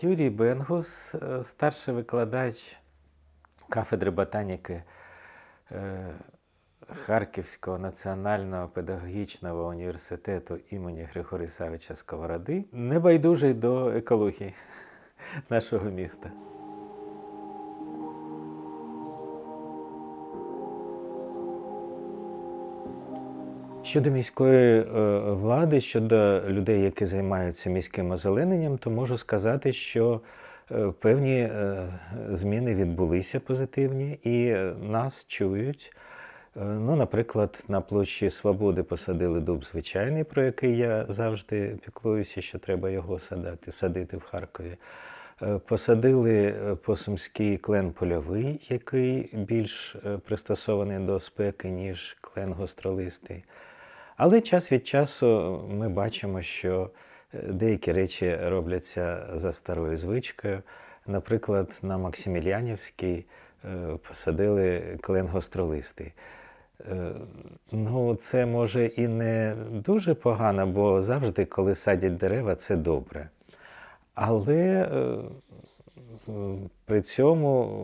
Юрій Бенгус, е, старший викладач кафедри ботаніки е, Харківського національного педагогічного університету імені Григорія Савича Сковороди, небайдужий до екології нашого міста. Щодо міської е, влади, щодо людей, які займаються міським озелененням, то можу сказати, що е, певні е, зміни відбулися позитивні і нас чують. Ну, наприклад, на площі Свободи посадили дуб звичайний, про який я завжди піклуюся, що треба його садити, садити в Харкові. Посадили по Сумській клен польовий, який більш пристосований до спеки, ніж клен гостролистий. Але час від часу ми бачимо, що е, деякі речі робляться за старою звичкою. Наприклад, на Максимілянівській е, посадили клен гостролистий. Е, Ну, це може і не дуже погано, бо завжди, коли садять дерева, це добре. Але при цьому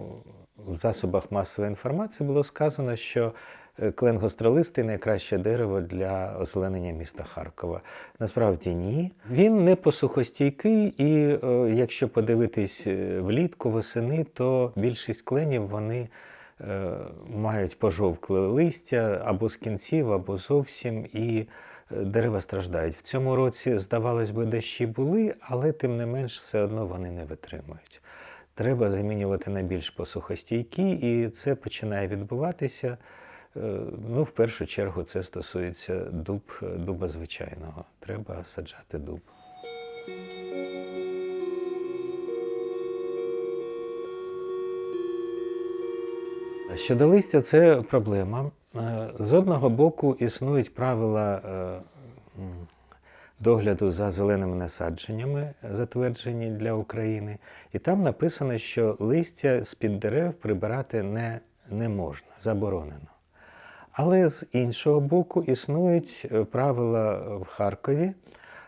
в засобах масової інформації було сказано, що е, клен гостролистий найкраще дерево для озеленення міста Харкова. Насправді ні. Він не посухостійкий, і е, якщо подивитись е, влітку, восени, то більшість кленів вони мають пожовкле листя або з кінців, або зовсім. І дерева страждають. В цьому році, здавалось би, дощі були, але тим не менш все одно вони не витримують. Треба замінювати на більш посухостійкі, і це починає відбуватися. Е, Ну, в першу чергу, це стосується дуб, дуба звичайного. Треба саджати дуб. Щодо листя, це проблема. Е, З одного боку існують правила е, догляду за зеленими насадженнями, затверджені для України, і там написано, що листя з-під дерев прибирати не, не можна, заборонено. Але з іншого боку існують е, правила в Харкові,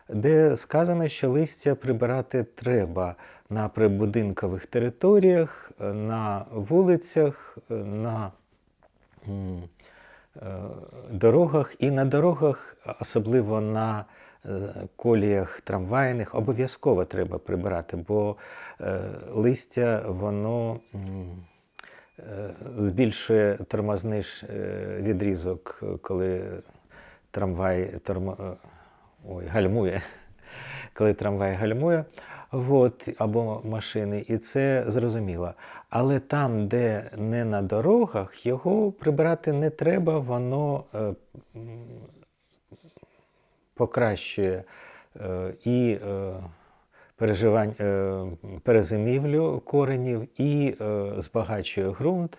де сказано, що листя прибирати треба на прибудинкових територіях, е, на вулицях, е, на дорогах і на дорогах, особливо на коліях трамвайних, обов'язково треба прибирати, бо листя воно збільшує тормозний е, відрізок, коли трамвай тормо, е, ой, гальмує, коли трамвай гальмує. От, або машини, і це зрозуміло. Але там, де не на дорогах, його прибирати не треба, воно е, покращує е, і е, переживань, е, перезимівлю коренів, і е, збагачує ґрунт.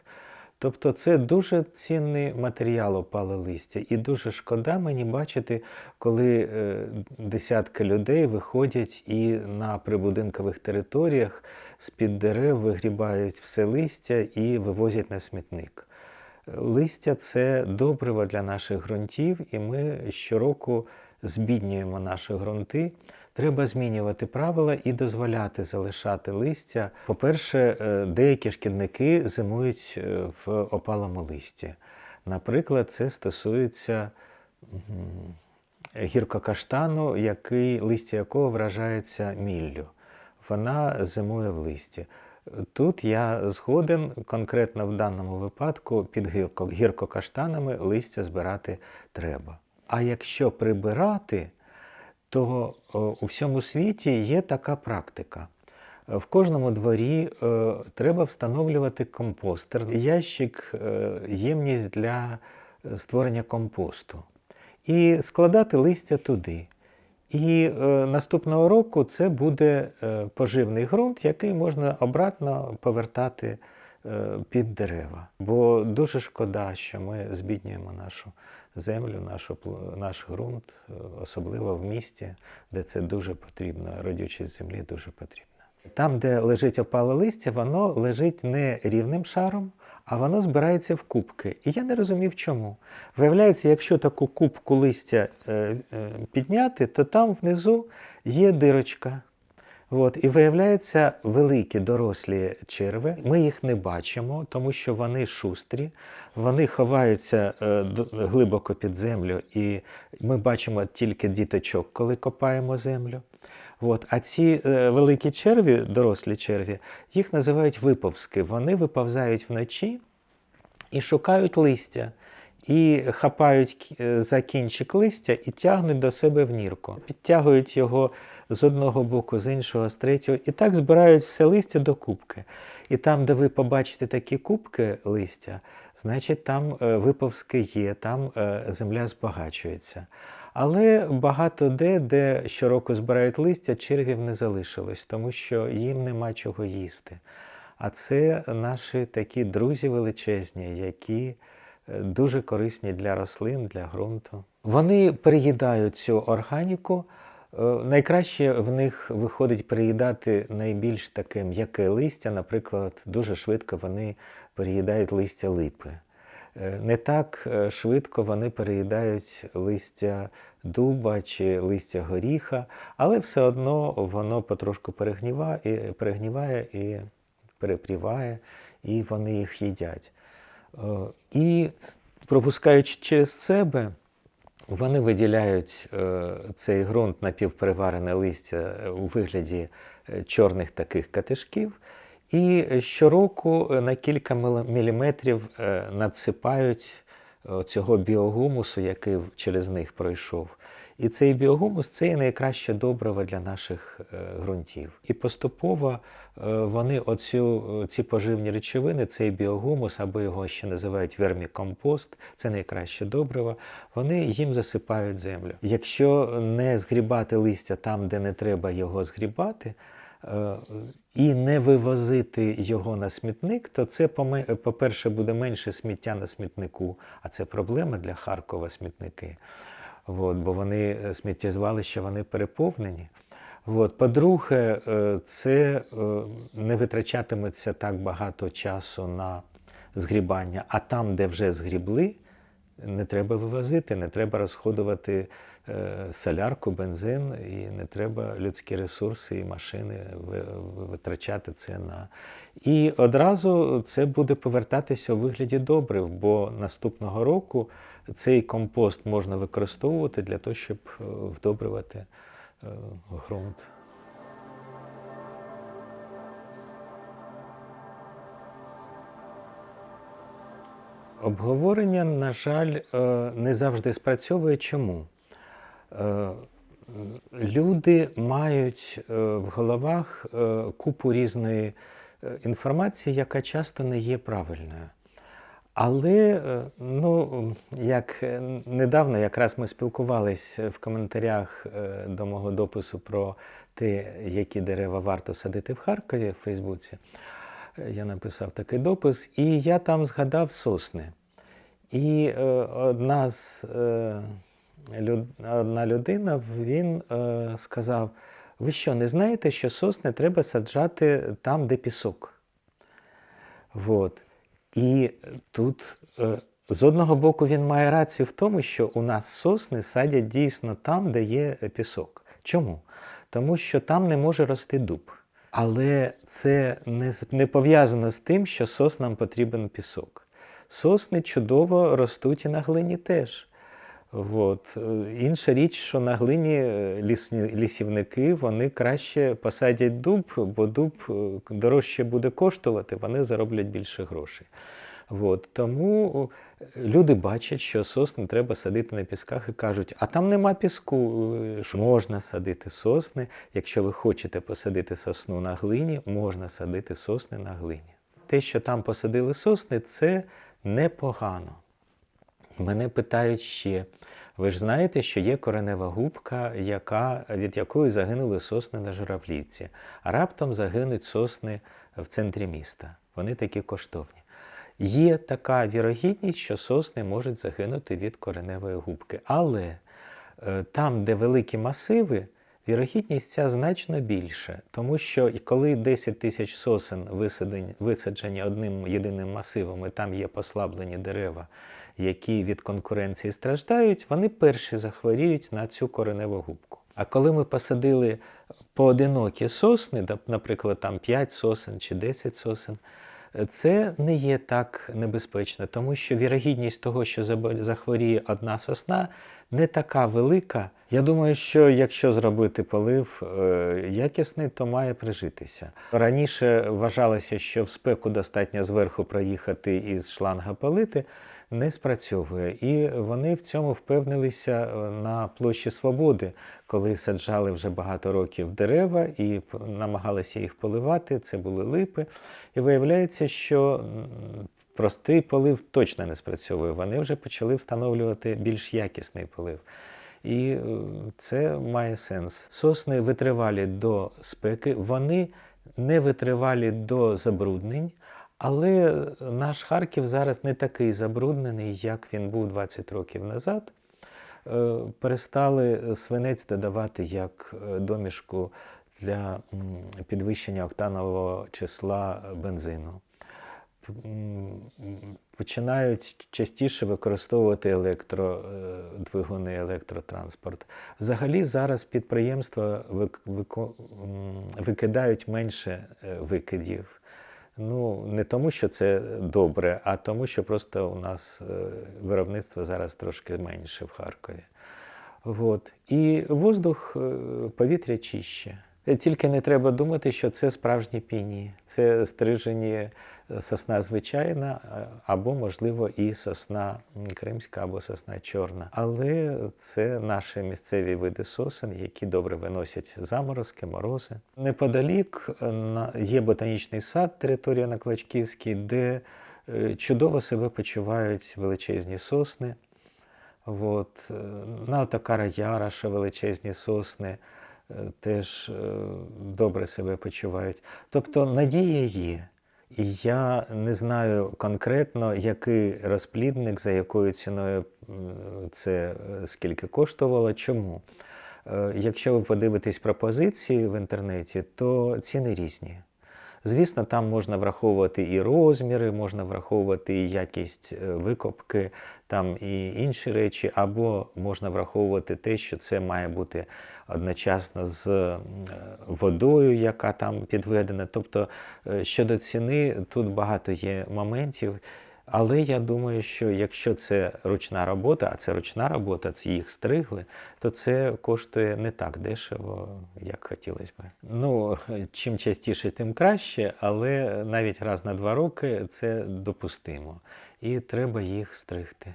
Тобто це дуже цінний матеріал опале листя. І дуже шкода мені бачити, коли е, десятки людей виходять і на прибудинкових територіях з-під дерев вигрібають все листя і вивозять на смітник. Листя це добриво для наших ґрунтів, і ми щороку збіднюємо наші ґрунти. Треба змінювати правила і дозволяти залишати листя. По-перше, е, деякі шкідники зимують е, в опалому листі. Наприклад, це стосується гіркокаштану, який, листя якого вражається міллю. Вона зимує в листі. Тут я згоден, конкретно в даному випадку під гірко- гіркокаштанами листя збирати треба. А якщо прибирати, то у всьому світі є така практика. Е, В кожному дворі е, треба встановлювати компостер, ящик, е, ємність для е, створення компосту, і складати листя туди. І е, наступного року це буде е, поживний ґрунт, який можна обратно повертати е, під дерева. Бо дуже шкода, що ми збіднюємо нашу землю, нашу, наш ґрунт, е, особливо в місті, де це дуже потрібно, родючість землі дуже потрібна. Там, де лежить опале листя, воно лежить не рівним шаром, а воно збирається в кубки. І я не розумів, чому. Виявляється, якщо таку кубку листя е, е, підняти, то там внизу є дирочка. От, і виявляється, великі дорослі черви. Ми їх не бачимо, тому що вони шустрі, вони ховаються е, глибоко під землю, і ми бачимо тільки діточок, коли копаємо землю. От. А ці е, великі черві, дорослі черві, їх називають виповзки. Вони виповзають вночі і шукають листя, і хапають е, за кінчик листя і тягнуть до себе в нірку. Підтягують його з одного боку, з іншого, з третього, і так збирають все листя до кубки. І там, де ви побачите такі кубки листя, значить там е, виповзки є, там е, земля збагачується. Але багато де, де щороку збирають листя, червів не залишилось, тому що їм нема чого їсти. А це наші такі друзі величезні, які е, дуже корисні для рослин, для ґрунту. Вони переїдають цю органіку. Е, Найкраще в них виходить переїдати найбільш таке м'яке листя. Наприклад, дуже швидко вони переїдають листя липи. Е, Не так е, швидко вони переїдають листя дуба чи листя горіха, але все одно воно потрошку перегніває, і, перепріває, і вони їх їдять. І пропускаючи через себе, вони виділяють е, цей ґрунт напівпереварене листя е, у вигляді е, чорних таких катишків. І щороку на кілька міліметрів надсипають цього біогумусу, який через них пройшов. І цей біогумус це є найкраще добриво для наших е, ґрунтів. І поступово е, вони оцю, е, ці поживні речовини, цей біогумус, або його ще називають вермікомпост, це найкраще добриво, вони їм засипають землю. Якщо не згрібати листя там, де не треба його згрібати, і не вивозити його на смітник, то це, по-перше, буде менше сміття на смітнику, а це проблема для Харкова смітники. От, бо вони е, сміттєзвалища вони переповнені. От. По-друге, е, це е, не витрачатиметься так багато часу на згрібання, а там, де вже згрібли, не треба вивозити, не треба розходувати солярку, бензин, і не треба людські ресурси і машини ви- ви- витрачати це на. І одразу це буде повертатися у вигляді добрив, бо наступного року цей компост можна використовувати для того, щоб е, вдобрювати е, ґрунт. Обговорення, на жаль, е, не завжди спрацьовує. Чому? Люди мають в головах купу різної інформації, яка часто не є правильною. Але е, ну, як е, недавно якраз ми спілкувалися в коментарях е, до мого допису про те, які дерева варто садити в Харкові в Фейсбуці. Е, Я написав такий допис, і я там згадав сосни. І е, одна з е, одна людина він е, сказав: ви що, не знаєте, що сосни треба саджати там, де пісок? Вот. І тут е, з одного боку він має рацію в тому, що у нас сосни садять дійсно там, де є е, пісок. Чому? Тому що там не може рости дуб. Але це не, не пов'язано з тим, що соснам потрібен пісок. Сосни чудово ростуть і на глині теж. От. Інша річ, що на глині е, лісівники вони краще посадять дуб, бо дуб е, дорожче буде коштувати, вони зароблять більше грошей. От. Тому е, люди бачать, що сосни треба садити на пісках і кажуть, а там нема піску, що можна садити сосни. Якщо ви хочете посадити сосну на глині, можна садити сосни на глині. Те, що там посадили сосни, це непогано. Мене питають ще. Ви ж знаєте, що є коренева губка, яка, від якої загинули сосни на журавлівці, а раптом загинуть сосни в центрі міста. Вони такі коштовні. Є така вірогідність, що сосни можуть загинути від кореневої губки. Але е, там, де великі масиви, вірогідність ця значно більша. Тому що коли 10 тисяч сосен висаджені одним єдиним масивом, і там є послаблені дерева, які від конкуренції страждають, вони перші захворіють на цю кореневу губку. А коли ми посадили поодинокі сосни, наприклад, там 5 сосен чи 10 сосен, це не є так небезпечно, тому що вірогідність того, що захворіє одна сосна, не така велика. Я думаю, що якщо зробити полив е, якісний, то має прижитися. Раніше вважалося, що в спеку достатньо зверху проїхати із шланга полити, не спрацьовує. І вони в цьому впевнилися е, на площі Свободи, коли саджали вже багато років дерева і намагалися їх поливати. Це були липи. І виявляється, що простий полив точно не спрацьовує. Вони вже почали встановлювати більш якісний полив. І е, це має сенс. Сосни витривалі до спеки, вони не витривалі до забруднень, але наш Харків зараз не такий забруднений, як він був 20 років назад. Е, Перестали свинець додавати як е, домішку для підвищення октанового числа бензину. Починають частіше використовувати електродвигуни, електротранспорт. Взагалі зараз підприємства вик- викидають менше е, викидів. Ну, не тому, що це добре, а тому, що просто у нас е, виробництво зараз трошки менше в Харкові. От. І воздух, е, повітря чище. Тільки не треба думати, що це справжні піні. Це стрижені сосна звичайна, е, або, можливо, і сосна кримська, або сосна чорна. Але це наші місцеві види сосен, які добре виносять заморозки, морози. Неподалік е, є ботанічний сад, територія на Клачківській, де е, чудово себе почувають величезні сосни. От, е, на Отакара Яраша величезні сосни е, теж е, добре себе почувають. Тобто надія є. І я не знаю конкретно, який розплідник, за якою ціною це е, скільки коштувало. Чому? Е, Якщо ви подивитесь пропозиції в інтернеті, то ціни різні. Звісно, там можна враховувати і розміри, можна враховувати і якість е, викопки, там і інші речі, або можна враховувати те, що це має бути одночасно з е, водою, яка там підведена. Тобто е, щодо ціни, тут багато є моментів. Але я думаю, що якщо це ручна робота, а це ручна робота, це їх стригли, то це коштує не так дешево, як хотілося б. Ну, чим частіше, тим краще, але навіть раз на два роки це допустимо. І треба їх стригти.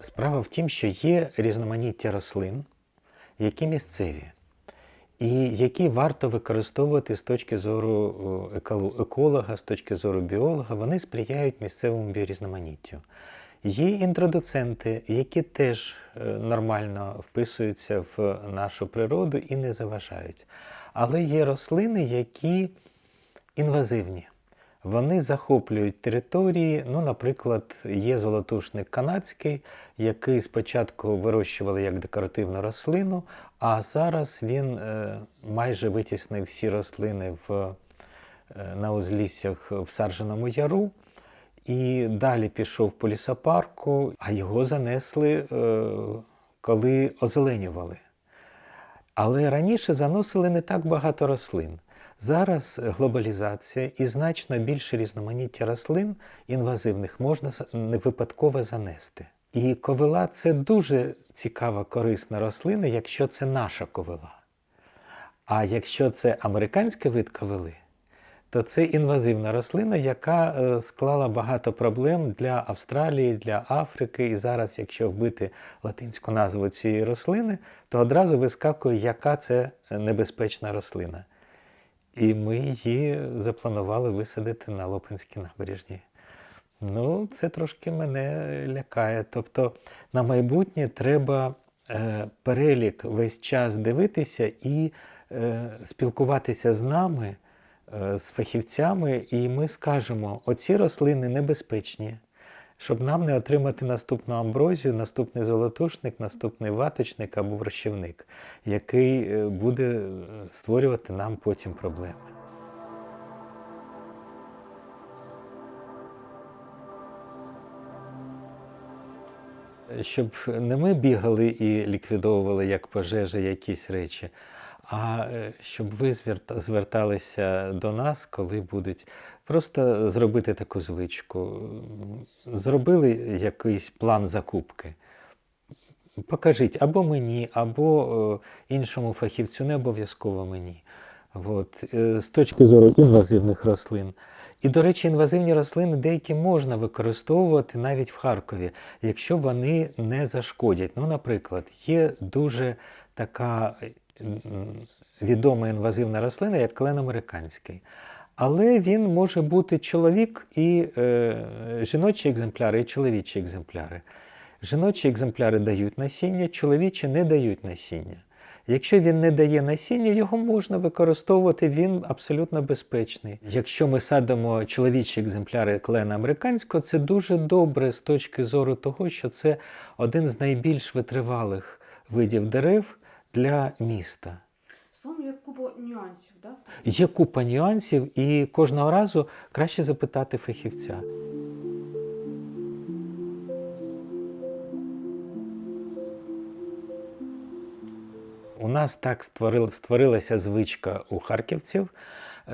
Справа в тім, що є різноманіття рослин, які місцеві, і які варто використовувати з точки зору еколога, з точки зору біолога, вони сприяють місцевому біорізноманіттю. Є інтродуценти, які теж е, нормально вписуються в нашу природу і не заважають. Але є рослини, які інвазивні. Вони захоплюють території. Ну, наприклад, є золотушник канадський, який спочатку вирощували як декоративну рослину, а зараз він е, майже витіснив всі рослини в, е, на узліссях в Сарженому яру. І далі пішов по лісопарку, а його занесли, е, коли озеленювали. Але раніше заносили не так багато рослин. Зараз глобалізація і значно більше різноманіття рослин інвазивних можна не випадково занести. І ковила це дуже цікава, корисна рослина, якщо це наша ковила. А якщо це американський вид ковили, то це інвазивна рослина, яка е, склала багато проблем для Австралії, для Африки. І зараз, якщо вбити латинську назву цієї рослини, то одразу вискакує, яка це небезпечна рослина. І ми її запланували висадити на Лопанській набережні. Ну, це трошки мене лякає. Тобто на майбутнє треба е, перелік весь час дивитися і е, спілкуватися з нами, е, з фахівцями, і ми скажемо, оці рослини небезпечні, щоб нам не отримати наступну амброзію, наступний золотушник, наступний ваточник або врощівник, який е, буде е, створювати нам потім проблеми. Щоб не ми бігали і ліквідовували як пожежі якісь речі, а е, щоб ви зверталися до нас, коли будуть просто зробити таку звичку. Зробили якийсь план закупки. Покажіть або мені, або е, іншому фахівцю, не обов'язково мені. От, е, з точки зору інвазивних рослин. І, до речі, інвазивні рослини деякі можна використовувати навіть в Харкові, якщо вони не зашкодять. Ну, наприклад, є дуже така відома інвазивна рослина, як клен американський. Але він може бути чоловік і е, жіночі екземпляри, і чоловічі екземпляри. Жіночі екземпляри дають насіння, чоловічі не дають насіння. Якщо він не дає насіння, його можна використовувати, він абсолютно безпечний. Якщо ми садимо чоловічі екземпляри клена американського, це дуже добре з точки зору того, що це один з найбільш витривалих видів дерев для міста. Словом, є купа нюансів, да? Є купа нюансів, і кожного разу краще запитати фахівця. У нас так створил- створилася звичка у харківців,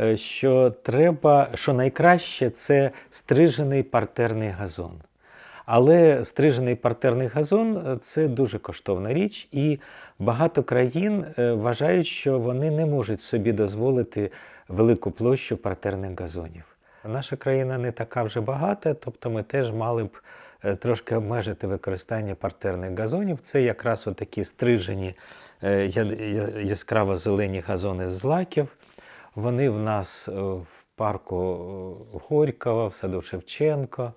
е, що треба, що найкраще це стрижений партерний газон. Але стрижений партерний газон е, це дуже коштовна річ, і багато країн е, вважають, що вони не можуть собі дозволити велику площу партерних газонів. Наша країна не така вже багата, тобто ми теж мали б е, трошки обмежити використання партерних газонів. Це якраз отакі стрижені яскраво зелені газони з злаків. Вони в нас в парку Горького, в саду Шевченко,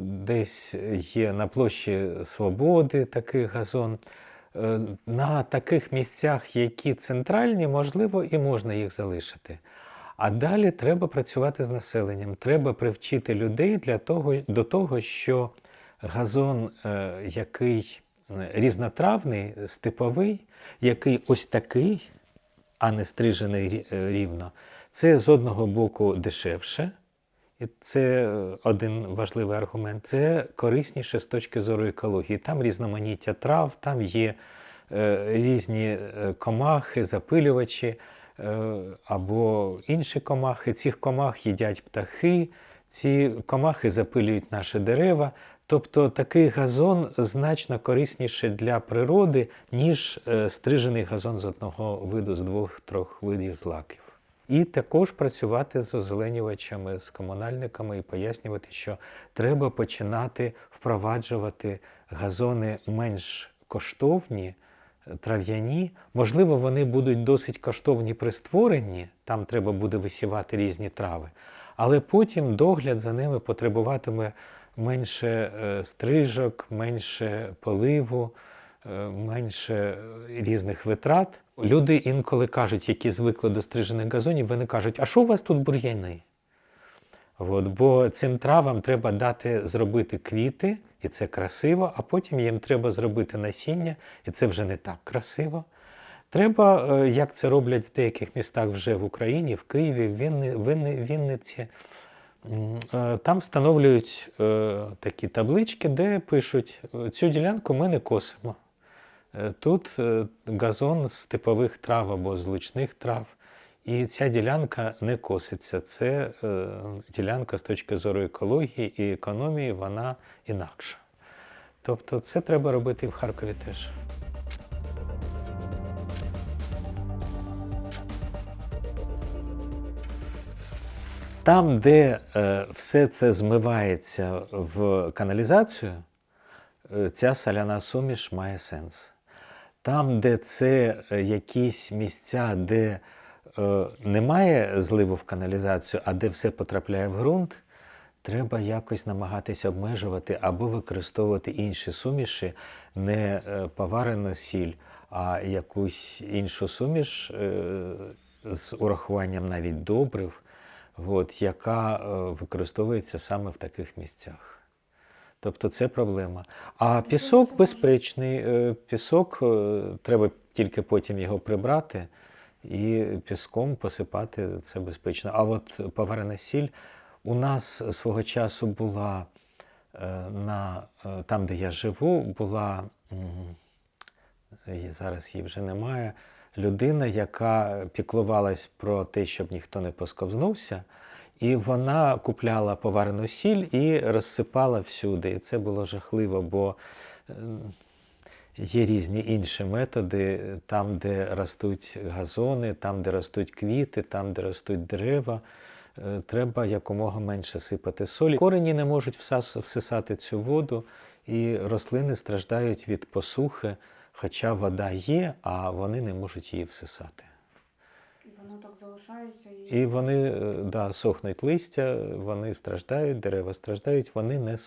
десь є на площі Свободи такий газон. Е, На таких місцях, які центральні, можливо, і можна їх залишити. А далі треба працювати з населенням. Треба привчити людей для того, до того, що газон, е, який е, різнотравний, степовий, який ось такий, а не стрижений е, рівно, це з одного боку дешевше. Це е, один важливий аргумент. Це корисніше з точки зору екології. Там різноманіття трав, там є е, різні е, комахи, запилювачі або інші комахи. Цих комах їдять птахи, ці комахи запилюють наші дерева. Тобто такий газон значно корисніше для природи, ніж стрижений газон з одного виду, з двох-трьох видів злаків. І також працювати з озеленювачами, з комунальниками і пояснювати, що треба починати впроваджувати газони менш коштовні, е, трав'яні. Можливо, вони будуть досить коштовні при створенні, там треба буде висівати різні трави, але потім догляд за ними потребуватиме менше е, стрижок, менше поливу, менше е, різних витрат. Люди інколи кажуть, які звикли до стрижених газонів, вони кажуть, а що у вас тут бур'яни? От, бо цим травам треба дати зробити квіти, і це красиво, а потім їм треба зробити насіння, і це вже не так красиво. Треба, е, як це роблять в деяких містах вже в Україні, в Києві, в Вінни- Вінни- Вінниці. Е, Там встановлюють е, такі таблички, де пишуть: «Е, цю ділянку ми не косимо. Е, Тут е, газон з типових трав або з лучних трав. І ця ділянка не коситься. Це е, ділянка з точки зору екології і економії, вона інакша. Тобто це треба робити і в Харкові теж. Там, де все це змивається в каналізацію, ця соляна суміш має сенс. Там, де це е, якісь місця, де е, немає зливу в каналізацію, а де все потрапляє в ґрунт, треба якось намагатися обмежувати або використовувати інші суміші, не е, поварену сіль, а якусь іншу суміш е, з урахуванням навіть добрив, от, яка е, використовується саме в таких місцях. Тобто це проблема. А пісок безпечний. е, Пісок е, треба тільки потім його прибрати і піском посипати це безпечно. А от поварена сіль у нас свого часу була е, на, там, де я живу, була і зараз її вже немає. Людина, яка піклувалась про те, щоб ніхто не посковзнувся, і вона купляла поварену сіль і розсипала всюди. І це було жахливо, бо е, є різні інші методи, там, де ростуть газони, там, де ростуть квіти, там, де ростуть дерева. Е, Треба якомога менше сипати солі. Корені не можуть всисати цю воду, і рослини страждають від посухи, хоча вода є, а вони не можуть її всисати. Воно так залишається і. І вони е, да, сохнуть листя, вони страждають, дерева страждають, вони не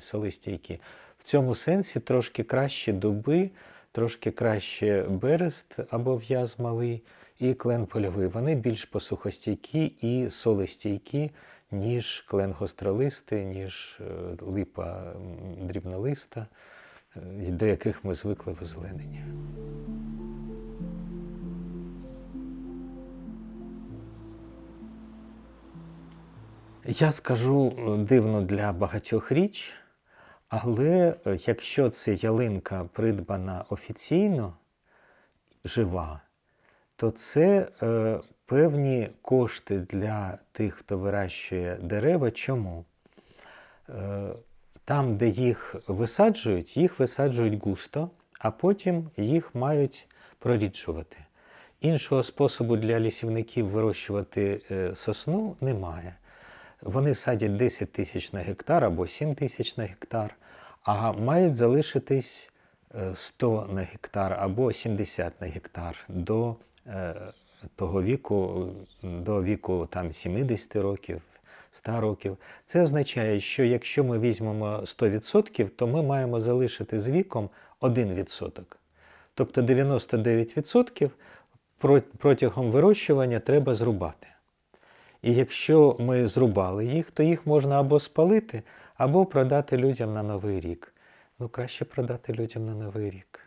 солистійкі. В цьому сенсі трошки краще дуби, трошки краще берест або в'яз малий і клен польовий. Вони більш посухостійкі і солистійкі, ніж клен гостролистий, ніж е, липа дрібнолиста, е, до яких ми звикли в озелененні. Я скажу е, дивно для багатьох річ, але е, якщо це ялинка придбана офіційно, жива, то це е, певні кошти для тих, хто вирощує дерева. Чому? Е, там, де їх висаджують, їх висаджують густо, а потім їх мають проріджувати. Іншого способу для лісівників вирощувати е, сосну немає. Вони садять 10 тисяч на гектар або 7 тисяч на гектар, а мають залишитись е, 100 на гектар або 70 на гектар до е, того віку, до віку там, 70 років, 100 років. Це означає, що якщо ми візьмемо 100%, то ми маємо залишити з віком 1%. Тобто 99% протягом вирощування треба зрубати. І якщо ми зрубали їх, то їх можна або спалити, або продати людям на Новий рік. Ну, краще продати людям на Новий рік.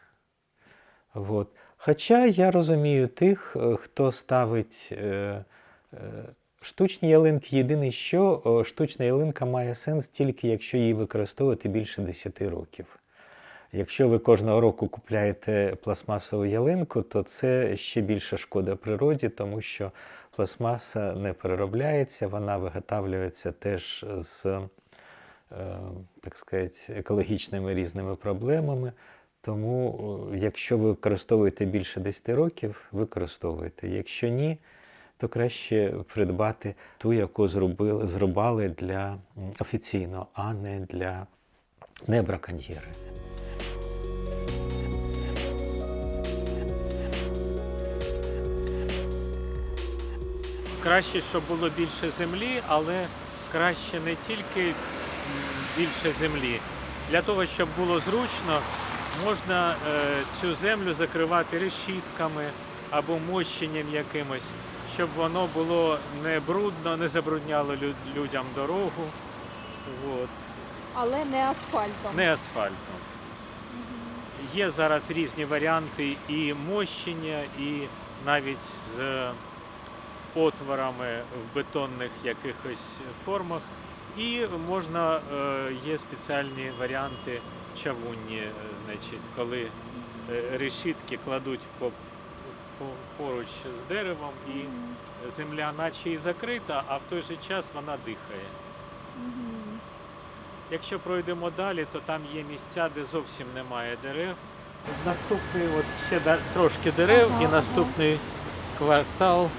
От. Хоча я розумію тих, е, хто ставить е, е, штучні ялинки. Єдине, що е, штучна ялинка має сенс тільки якщо її використовувати більше 10 років. Якщо ви кожного року купляєте пластмасову ялинку, то це ще більша шкода природі, тому що пластмаса не переробляється, вона виготовлюється теж з е, так сказати, екологічними різними проблемами. Тому, е, якщо ви використовуєте більше 10 років, використовуйте. Якщо ні, то краще придбати ту, яку зробили, зрубали для офіційно, а не для не Краще, щоб було більше землі, але краще не тільки більше землі. Для того, щоб було зручно, можна е, цю землю закривати решітками або мощенням якимось, щоб воно було не брудно, не забрудняло лю- людям дорогу. От. Але не асфальтом. Не асфальтом. Є зараз різні варіанти і мощення, і навіть з отворами в бетонних якихось формах. І можна, е, є спеціальні варіанти чавунні, е, значить, коли е, решітки кладуть по, по, поруч з деревом, і земля наче і закрита, а в той же час вона дихає. Якщо пройдемо далі, то там є місця, де зовсім немає дерев. Наступний, от ще трошки дерев, Ага, і ага. наступний квартал.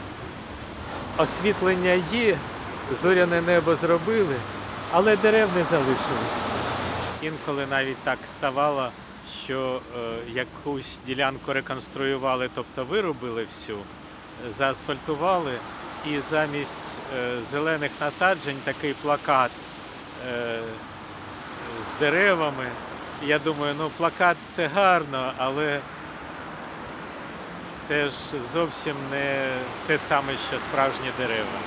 Освітлення є, зоряне небо зробили, але дерев не залишилось. Інколи навіть так ставало, що е, якусь ділянку реконструювали, тобто виробили всю, заасфальтували, і замість е, зелених насаджень такий плакат е, з деревами. Я думаю, ну плакат це гарно, але це ж зовсім не те саме, що справжні дерева.